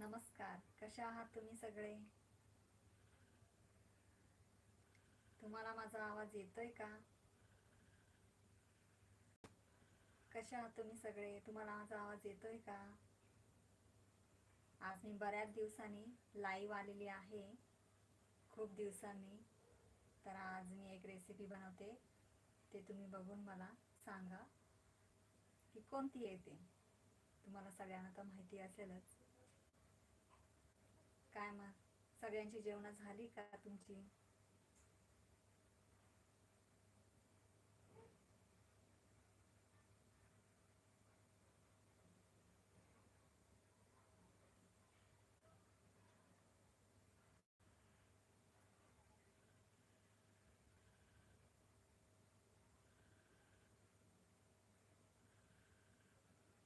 नमस्कार. कशा आहात तुम्ही सगळे? तुम्हाला माझा आवाज येतोय का? कशा आहात तुम्ही सगळे? तुम्हाला माझा आवाज येतोय का? आज मी बऱ्याच दिवसांनी लाईव्ह आलेली आहे. खूप दिवसांनी. तर आज मी एक रेसिपी बनवते. ते तुम्ही बघून मला सांगा की कोणती येते तुम्हाला सगळ्यांना तर माहिती असेलच काय मग? सगळ्यांची जेवणं झाली का तुमची?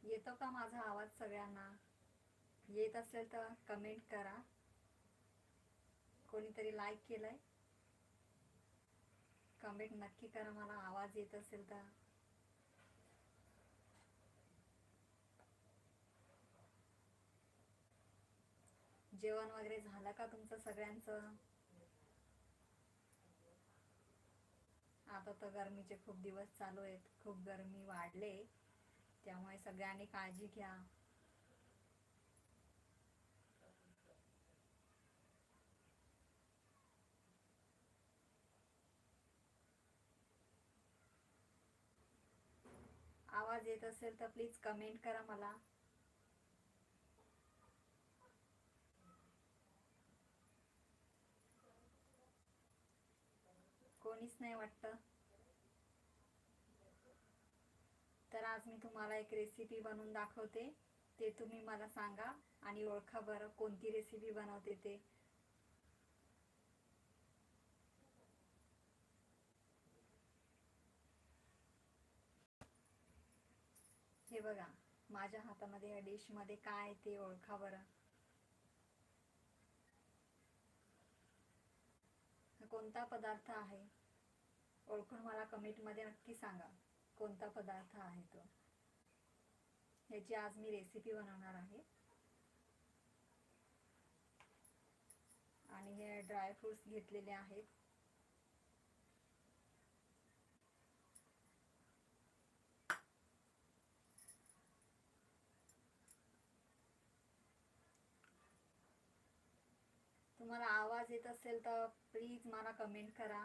येतो का माझा आवाज सगळ्यांना? येत असेल तर कमेंट करा. कोणीतरी लाईक केलंय? कमेंट नक्की करा मला आवाज येत असेल तर. जेवण वगैरे झालं का तुमचं सगळ्यांचं? आता तर गरमीचे खूप दिवस चालू आहेत खूप गरमी वाढले. त्यामुळे सगळ्यांनी काळजी घ्या. आवाज येत असेल तर प्लीज कमेंट करा मला. कोणीच नाही वाटतं. तर आज मी तुम्हाला एक रेसिपी बनवून दाखवते. ते तुम्ही मला सांगा आणि ओळखा बरं कोणती रेसिपी बनवते ते. बघा माझ्या हातामध्ये या डिशमध्ये काय आहे ते ओळखा बरं. कोणता पदार्थ आहे? ओळखून मला कमेंटमध्ये नक्की सांगा कोणता पदार्थ आहे तो? ह्याची आज मी रेसिपी बनवणार आहे. आणि हे ड्रायफ्रुट्स घेतलेले आहेत. तुम्हाला आवाज येत असेल तर प्लीज मला कमेंट करा.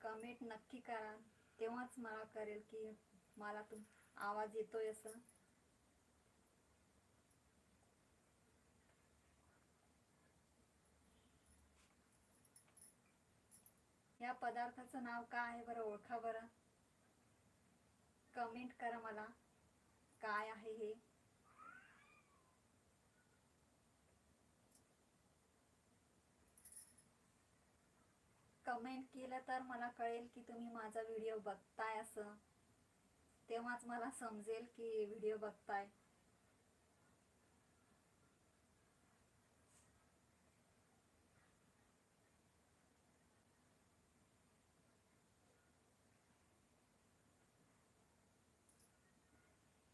कमेंट नक्की करा. तेव्हाच मला करेल की मला तुम आवाज येतोय असं. या पदार्थाचं नाव काय आहे बरं? ओळखा बरं. कमेंट करा मला. काय आहे हे? कमेंट केलं तर मला कळेल की तुम्ही माझा व्हिडिओ बघताय असं. तेव्हाच मला समजेल की व्हिडिओ बघताय.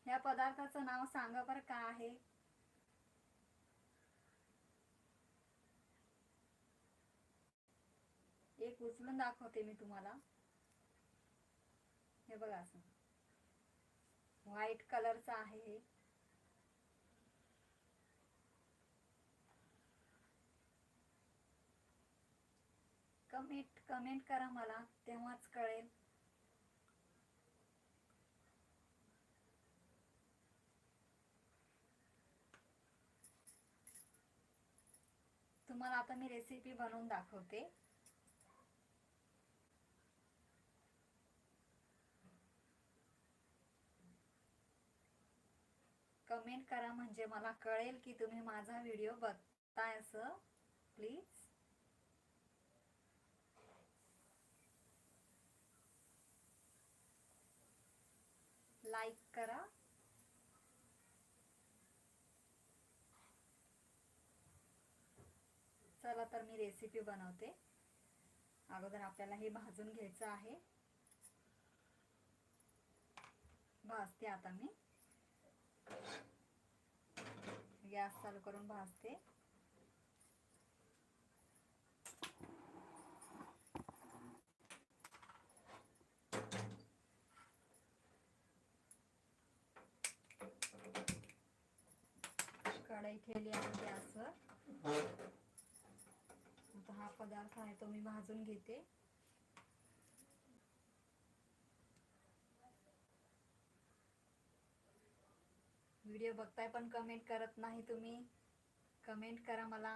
ह्या पदार्थाचं नाव सांगा बरं का आहे? एक उचलून दाखवते मी तुम्हाला. हे बघा असं. व्हाईट कलरचं आहे हे. कमेंट कमेंट करा मला तेव्हाच कळेल. तुम्हाला आता मी रेसिपी बनवून दाखवते. कमेंट करा म्हणजे मला कळेल की तुम्ही माझा व्हिडिओ बघताय असं. प्लीज लाईक करा. चला तर मी रेसिपी बनवते. अगोदर आपल्याला हे भाजून घ्यायचं आहे. भाजते आता मी. गॅस चालू करून भाजते. कढई ठेवली आहे गॅसवर. हा पदार्थ आहे तो मी भाजून घेते. व्हिडिओ बघताय पण कमेंट करत नाही तुम्ही. कमेंट करा मला.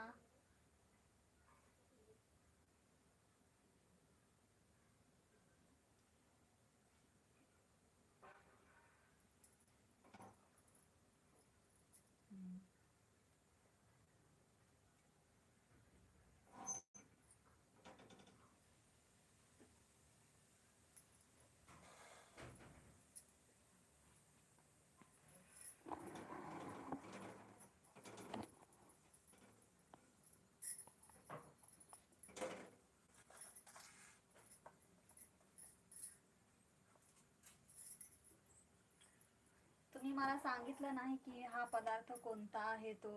मला सांगितलं नाही की हा पदार्थ कोणता आहे तो.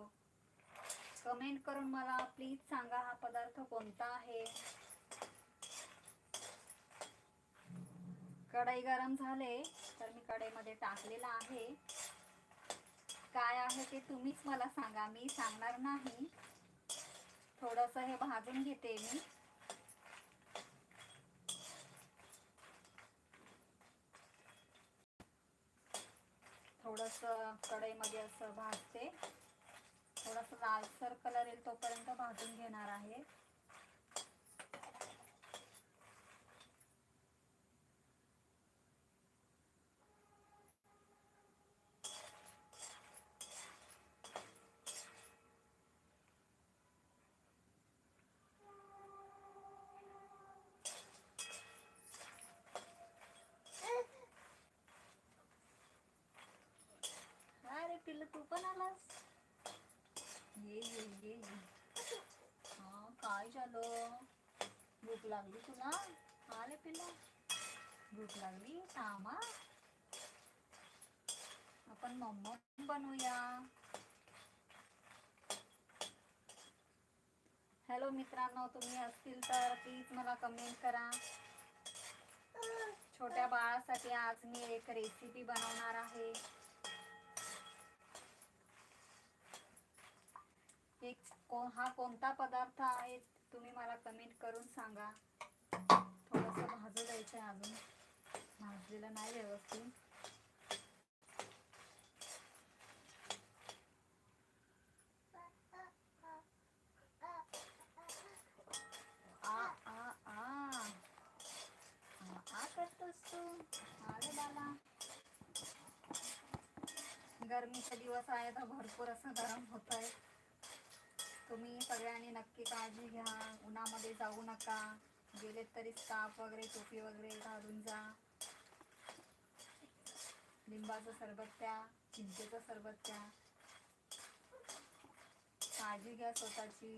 कमेंट करून मला प्लीज सांगा हा पदार्थ कोणता आहे. कढई गरम झाले तर मी कढईमध्ये टाकलेला आहे. काय आहे ते तुम्हीच मला सांगा. मी सांगणार नाही. थोडंसं हे भाजून घेते मी. थोडस कढईमध्ये असं भाजते. थोडस लालसर कलर येईल तोपर्यंत भाजून घेणार आहे. सुट्टीला तू पण आलास? ये ये ये हा काय झालं? भूक लागली तुला? आले पिल्ला. भूक लागली? थांबा आपण मोमो बनवूया. हॅलो मित्रांनो तुम्ही असतील तर प्लीज मला कमेंट करा. छोट्या बाळासाठी आज मी एक रेसिपी बनवणार आहे एक को हा कोणता पदार्थ आहे तुम्ही मला कमेंट करून सांगा. थोडस भाजू द्यायचं आहे अजून. भाजलेलं नाही व्यवस्थित. गरमीचा तू. बाला. दिवस आहे तर भरपूर असं गरम होत आहे तुम्ही सगळ्यांनी नक्की काळजी घ्या. उन्हामध्ये जाऊ नका. गेलेत तरी स्काफ वगैरे टोपी वगैरे घालून जा. लिंबाचं सरबत प्या चिंचेचं सरबत प्या. काळजी घ्या स्वतःची.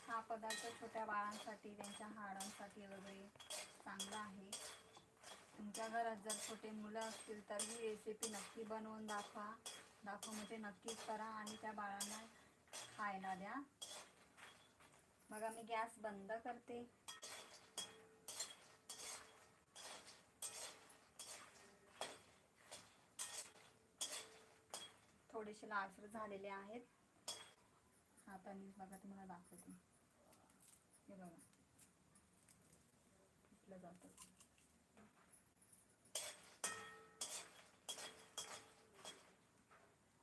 हा पदार्थ छोट्या बाळांसाठी त्यांच्या हाडांसाठी वगैरे. चांगला आहे. तुमच्या घरात जर छोटे मुलं असतील तर ही रेसिपी नक्की बनवून दाखवा. दाखवा म्हणजे नक्कीच करा आणि त्या बाळांना खायला द्या. बघा मी गॅस बंद करते. थोडेसे लालसर झालेले आहेत. आता मी बघा तुम्हाला दाखवते. हे बघा. घेतलं जातं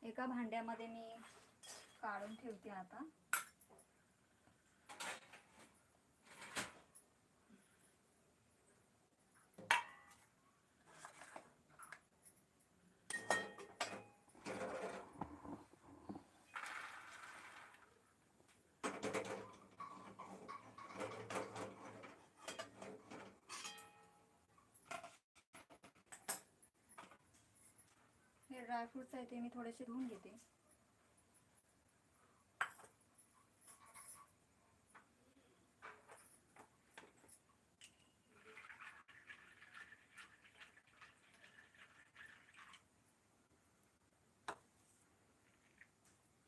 एका भांड्यामध्ये मी काढून ठेवते आता. जे ड्रायफ्रुट्स आहे ते मी थोडेसे धुवून घेते.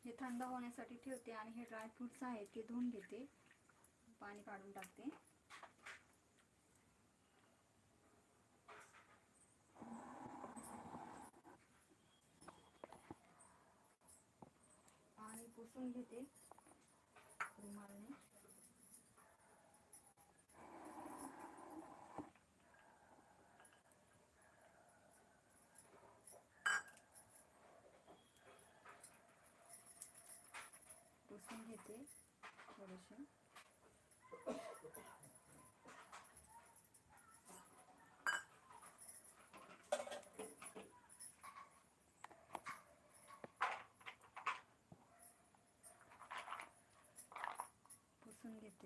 हे थंड होण्यासाठी ठेवते आणि हे ड्रायफ्रुट्स आहेत ते धुवून घेते. पाणी काढून टाकते. घेते रुमालने पुसून घेते. थोडेसे.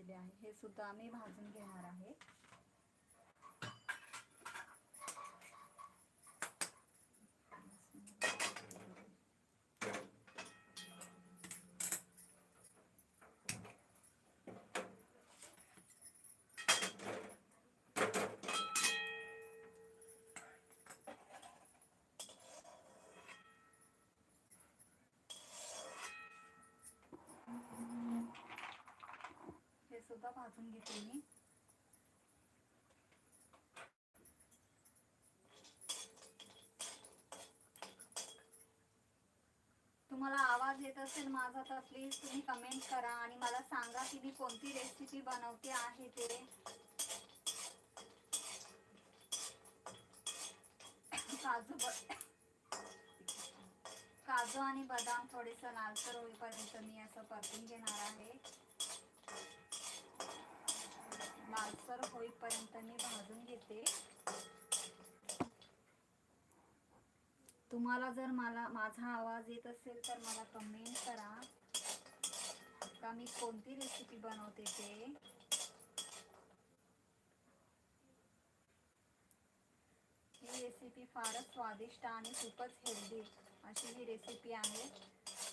पुसून आहे. हे सुद्धा आम्ही भाजून घेणार आहे हे सुद्धा भाजून घेते मी. तुम्हाला आवाज येत असेल माझा तर प्लीज तुम्ही कमेंट करा आणि मला सांगा की मी कोणती रेसिपी बनवते आहे ते. काजू ब- काजू आणि बदाम थोडेसं लालसर होईपर्यंत मी असं परतून घेणार आहे. लालसर होईपर्यंत मी भाजून घेते. तुम्हाला जर मला माझा आवाज येत असेल तर मला कमेंट करा. का मी कोणती रेसिपी बनवते ते? ही रेसिपी फारच स्वादिष्ट आणि खूपच हेल्दी अशी ही रेसिपी आहे.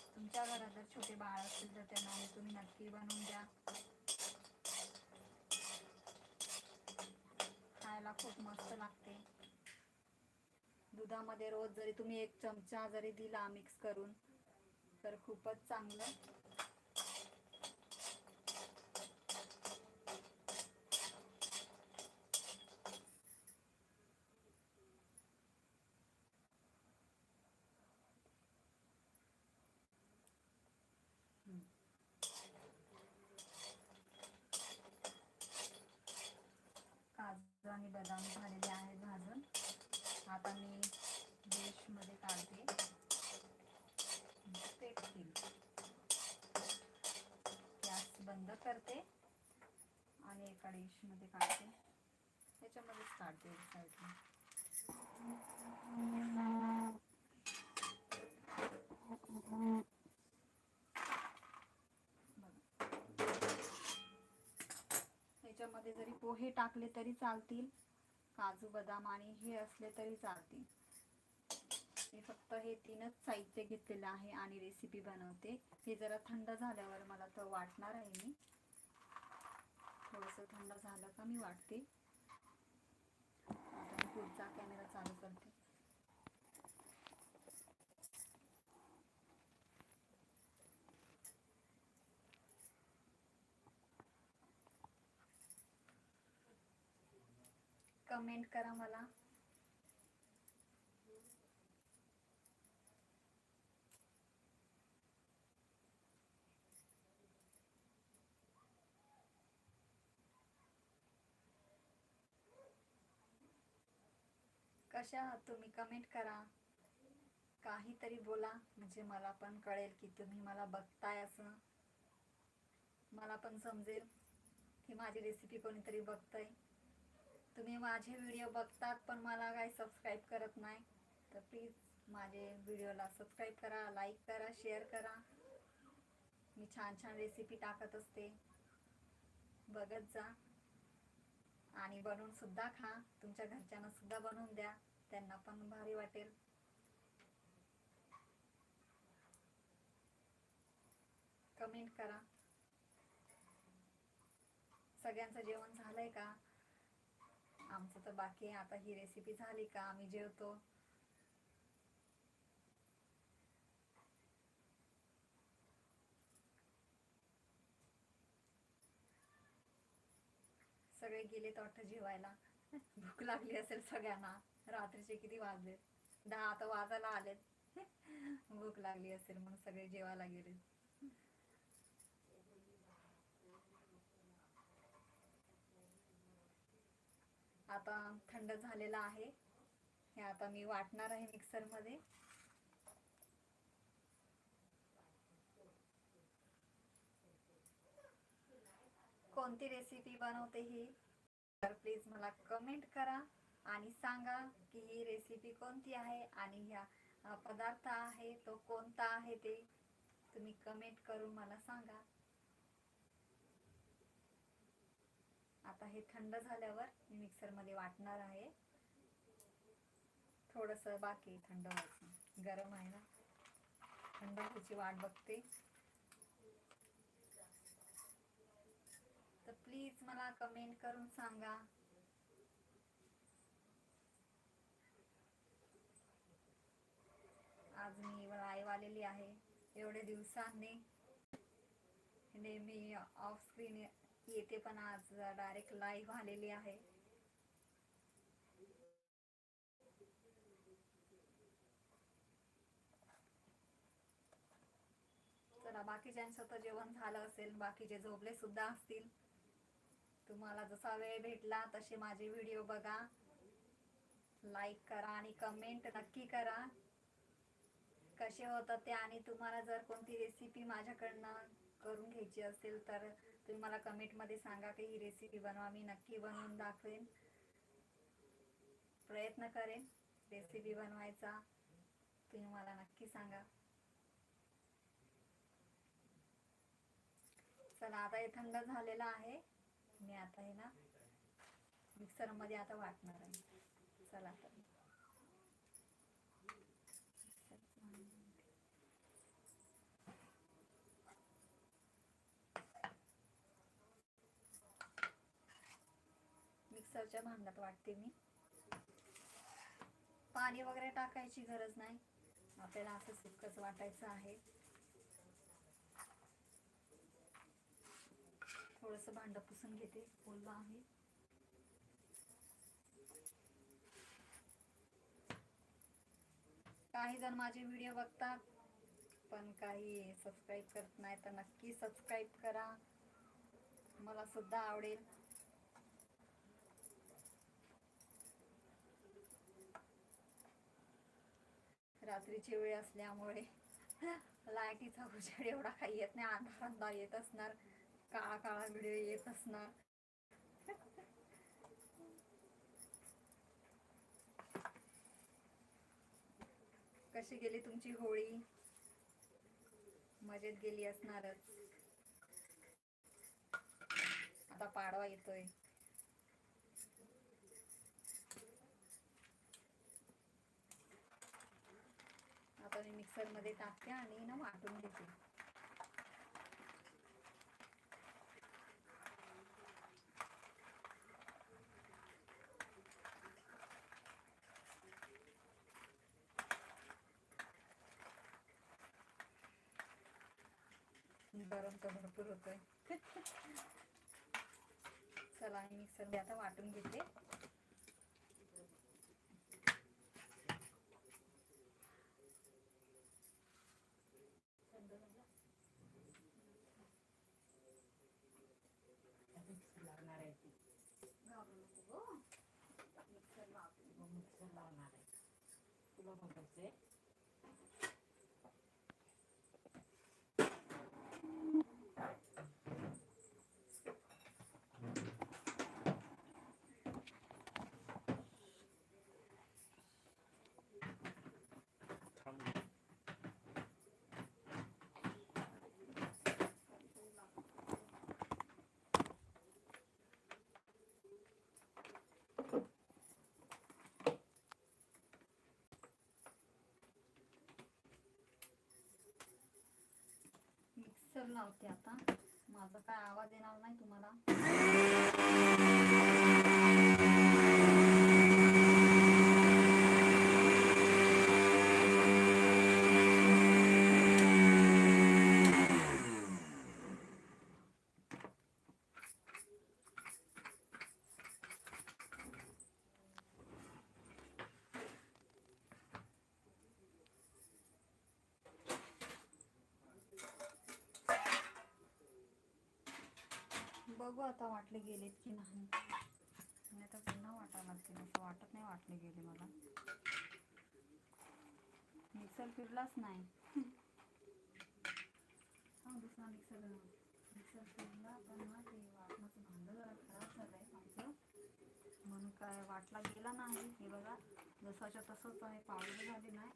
तुमच्या घरात जर छोटे बाळ असतील तर त्यांना तुम्ही नक्की बनवून द्या खायला खूप मस्त लागते. दुधामध्ये रोज जरी तुम्ही एक चमचा जरी दिला मिक्स करून तर खूपच चांगलं काजू आणि बदाम झालेले आहेत भाजून आता मी डिशमध्ये काढते. पेटतील गॅस बंद करते आणि एका डिशमध्ये काढते. त्याच्यामध्येच काढते एक साईडला त्याच्यामध्ये जरी पोहे टाकले तरी चालतील. काजू बदाम आणि हे असले तरी चालतील मी फक्त हे तीनच साहित्य घेतलेलं आहे आणि रेसिपी बनवते. हे जरा थंड झाल्यावर मला तर वाटणार आहे मी. थोडंसं थंड झालं का मी वाटते. आता मी पुढचा कॅमेरा चालू करते. कमेंट करा मला. कशा आहात तुम्ही? कमेंट करा. काहीतरी बोला. म्हणजे मला पण कळेल की तुम्ही मला बघताय असं. मला पण समजेल की माझी रेसिपी कोणीतरी बघतंय. तुम्ही माझे व्हिडिओ बघतात पण मला काही सबस्क्राईब करत नाही. तर प्लीज माझे व्हिडिओला सबस्क्राईब करा लाईक करा शेअर करा. मी छान छान रेसिपी टाकत असते. बघत जा. आणि बनवून सुद्धा खा. तुमच्या घरच्यांना सुद्धा बनवून द्या. त्यांना पण भारी वाटेल. कमेंट करा. सगळ्यांचं जेवण झालंय का? आमचं तर बाकी आहे. आता ही रेसिपी झाली का? आम्ही जेवतो. सगळे गेले तर जेवायला. भूक लागली असेल सगळ्यांना. रात्रीचे किती वाजले? दहा आता वाजायला आलेत. भूक लागली असेल म्हणून सगळे जेवायला गेले. आता थंड झालेला आहे. हे आता मी वाटणार आहे मिक्सरमध्ये कोणती रेसिपी बनवते ही? तर प्लीज मला कमेंट करा आणि सांगा की ही रेसिपी कोणती आहे आणि ह्या पदार्थ आहे तो कोणता आहे ते तुम्ही कमेंट करून मला सांगा. आता हे थंड झाल्यावर मी मिक्सरमध्ये वाटणार आहे. थोडस बाकी थंड व्हायचं. गरम आहे ना. थंड व्हायची वाट बघते. तर प्लीज मला कमेंट करून सांगा. आज मी लाईव्ह आलेली आहे. एवढे दिवसांनी. नेहमी ऑफ स्क्रीन येते पण आज डायरेक्ट लाईव्ह आलेली आहे. चला बाकीच्यांचं तर जेवण झालं असेल बाकीचे झोपले सुद्धा असतील. तुम्हाला जसा वेळ भेटला तसे माझे व्हिडिओ बघा. लाईक करा आणि कमेंट नक्की करा. कसे होतात ते आणि तुम्हाला जर कोणती रेसिपी माझ्याकडनं करून घ्यायची असेल तर तुम्ही मला कमेंटमध्ये सांगा की ही रेसिपी बनवा मी नक्की बनवून दाखवेन. प्रयत्न करेन रेसिपी बनवायचा. तुम्ही मला नक्की सांगा. चला आता हे थंड झालेलं आहे. मी आता हे ना मिक्सरमध्ये आता वाटणार आहे. चला तर मिक्सरच्या भांड्यात वाटते मी. पाणी वगैरे टाकायची गरज नाही. आपल्याला असं सुक्कच वाटायचं आहे. थोडस भांड पुसून घेते ओलं आहे. काही जण माझे व्हिडिओ बघतात पण काही सबस्क्राईब करत नाही तर नक्की सबस्क्राईब करा. मला सुद्धा आवडेल. रात्रीची वेळ असल्यामुळे लाईटीचा उजेड एवढा काही येत नाही अंधार अंधार येत असणार काळा काळा व्हिडिओ येत असणार. कशी गेली तुमची होळी? मजेत गेली असणारच. आता पाडवा येतोय. मी मिक्सरमध्ये टाकते आणि ना वाटून घेते. गरम तर भरपूर होतोय. चला मिक्सरमध्ये मिक्सर आता वाटून घेते लागणार आहे ती घाबरू नको गं. मिक्सर लावते. मग मिक्सर लावणार आहे तुला बघायचंय मिक्सर लावते आता. माझा काय आवाज येणार नाही तुम्हाला? बघू आता वाटले गेलेत की नाही. नाही तर पुन्हा वाटायला लागतील असं वाटत नाही वाटले गेले मला. मिक्सर फिरलाच नाही. हा दुसरा मिक्सर मिक्सर फिरला पण ना ते वाटणाचं भांडं जरा खराब झालं आहे माझं म्हणून काय वाटला गेला नाही. हे बघा जसाच्या तसंच आहे. पावडर झाली नाही.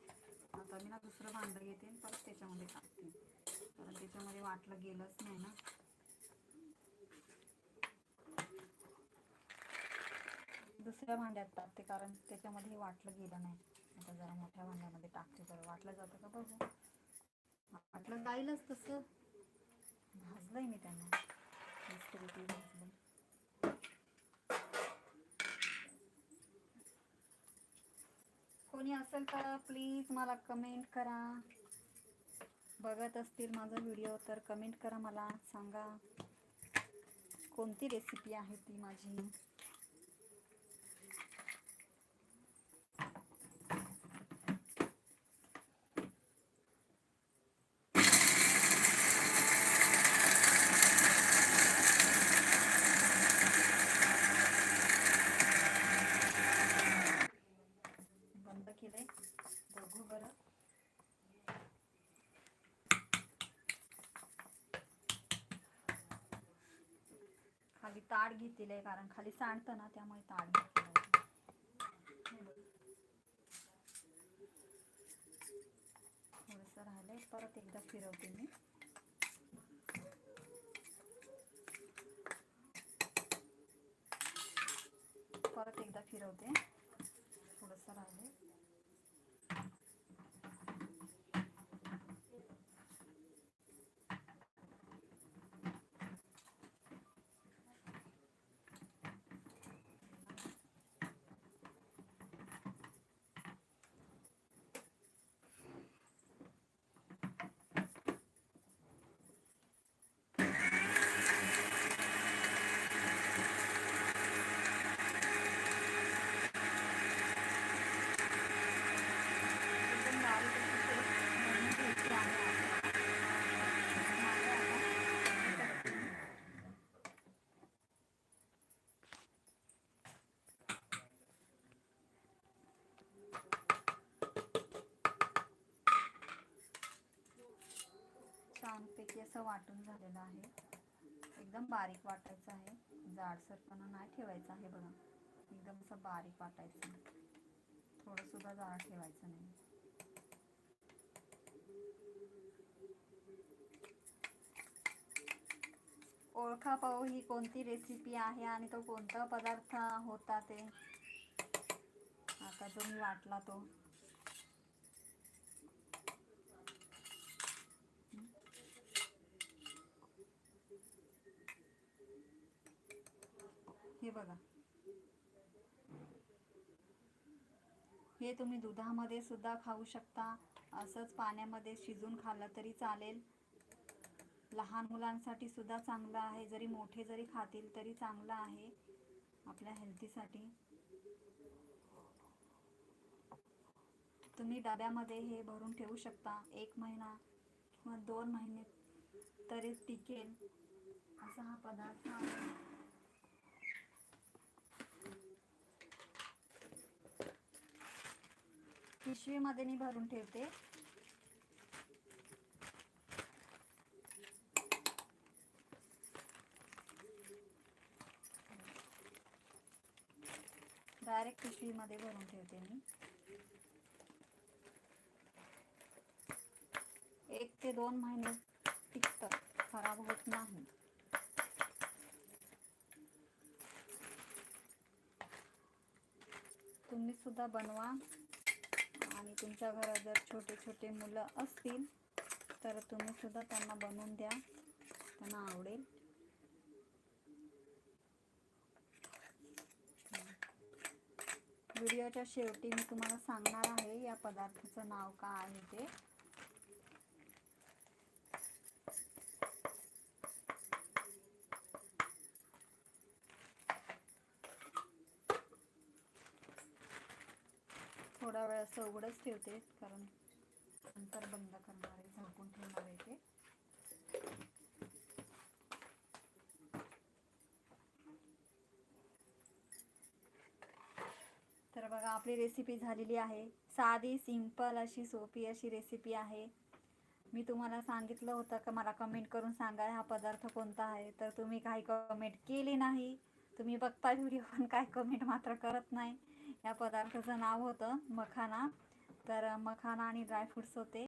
आता मी ना दुसरं भांडं घेते आणि परत त्याच्यामध्ये टाकते. कारण त्याच्यामध्ये वाटलं गेलंच नाही ना. छोट्या भांड्यात टाकते कारण त्याच्यामध्ये वाटलं गेलं नाही. आता जरा मोठ्या भांड्यामध्ये टाकते तर वाटलं जातं का बघू. वाटलं जाईलच तसं. भाजलंय मी त्यांना. मस्तपैकी कोणी असेल तर प्लीज मला कमेंट करा. बघत असतील माझा व्हिडिओ तर कमेंट करा मला. सांगा कोणती रेसिपी आहे ती माझी बंद केलंय बघू बरं खाली ताट घेतलेलं आहे कारण खाली सांडतं ना त्यामुळे ताट घेतलेलं थोडंसं राहिलं आहे परत एकदा फिरवते मी. परत एकदा फिरवते. थोडंसं राहिले एकदम बारीक अशी पेस्ट बनवून घ्यायची आहे आता. झालंय आता. छानपैकी असं वाटून झालेलं आहे. एकदम बारीक वाटायचं आहे. जाडसरपणा नाही ठेवायचं आहे बघा. एकदम असं बारीक वाटायचं थोडंसुद्धा जाड ठेवायचं नाही. ओळखा पाहू ही कोणती रेसिपी आहे आणि तो कोणता पदार्थ होता ते. आता जो मी वाटला तो हे बघा हे तुम्ही दुधामध्ये सुद्धा खाऊ शकता. असंच पाण्यामध्ये शिजून खाल्लं तरी चालेल. लहान मुलांसाठी सुद्धा चांगलं आहे. जरी मोठे जरी खातील तरी चांगलं आहे आपल्या हेल्थीसाठी. तुम्ही डब्यामध्ये हे भरून ठेवू शकता. एक महिना किंवा दोन महिने तरी टिकेल. असा हा पदार्थ आहे. पिशवीमध्ये मी भरून ठेवते. डायरेक्ट पिशवीमध्ये भरून ठेवते मी. एक ते दोन महिने टिकतं खराब होत नाही. तुम्ही सुद्धा बनवा. तुमच्या घरात जर छोटे छोटे मुलं असतील तर तुम्ही सुद्धा त्यांना बनवून द्या. त्यांना आवडेल. व्हिडिओच्या शेवटी मी तुम्हाला सांगणार आहे या पदार्थाचं नाव का आहे ते. तेवढंच ठेवते कारण नंतर बंद करणार आहे झाकून ठेवणार आहे ते. तर बघा आपली रेसिपी झालेली आहे. साधी सिंपल अशी सोपी अशी रेसिपी आहे. मी तुम्हाला सांगितलं होतं का मला कमेंट करून सांगा हा पदार्थ कोणता आहे? तर तुम्ही काही कमेंट केली नाही. तुम्ही बघता व्हिडिओ पण काय कमेंट मात्र करत नाही. या पदार्थाचं नाव होतं मखाना. तर मखाना आणि ड्रायफ्रुट्स होते.